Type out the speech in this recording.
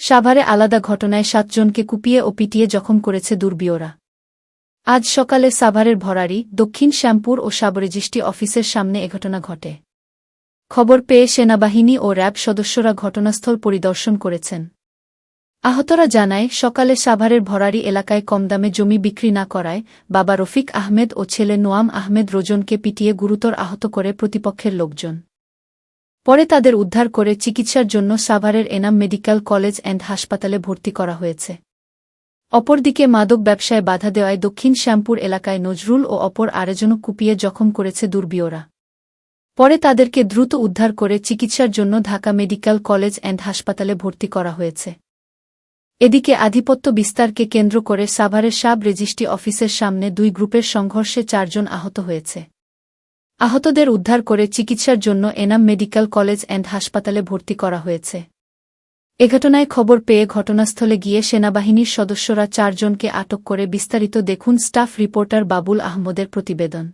সাভারে আলাদা ঘটনায় সাতজনকে কুপিয়ে ও পিটিয়ে জখম করেছে দুর্বৃয়রা আজ সকালে সাভারের ভরারি, দক্ষিণ শ্যামপুর ও সাবরেজিস্টি অফিসের সামনে এ ঘটনা ঘটে। খবর পেয়ে সেনাবাহিনী ও র্যাব সদস্যরা ঘটনাস্থল পরিদর্শন করেছেন। আহতরা জানায়, সকালে সাভারের ভরারি এলাকায় কম দামে জমি বিক্রি না করায় বাবা রফিক আহমেদ ও ছেলে নোয়াম আহমেদ রোজনকে পিটিয়ে গুরুতর আহত করে প্রতিপক্ষের লোকজন। পরে তাদের উদ্ধার করে চিকিৎসার জন্য সাভারের এনাম মেডিকেল কলেজ অ্যান্ড হাসপাতালে ভর্তি করা হয়েছে। অপরদিকে মাদক ব্যবসায় বাধা দেওয়ায় দক্ষিণ শ্যামপুর এলাকায় নজরুল ও অপর আরেজনও কুপিয়ে জখম করেছে দুর্বৃয়রা পরে তাদেরকে দ্রুত উদ্ধার করে চিকিৎসার জন্য ঢাকা মেডিকেল কলেজ অ্যান্ড হাসপাতালে ভর্তি করা হয়েছে। এদিকে আধিপত্য বিস্তারকে কেন্দ্র করে সাভারের সাব রেজিস্ট্রি অফিসের সামনে দুই গ্রুপের সংঘর্ষে চারজন আহত হয়েছে। আহতদের উদ্ধার করে চিকিৎসার জন্য এনাম মেডিকেল কলেজ অ্যান্ড হাসপাতালে ভর্তি করা হয়েছে। এ ঘটনায় খবর পেয়ে ঘটনাস্থলে গিয়ে সেনাবাহিনীর সদস্যরা চারজনকে আটক করে বিস্তারিত দেখুন স্টাফ রিপোর্টার বাবুল আহমদের প্রতিবেদন।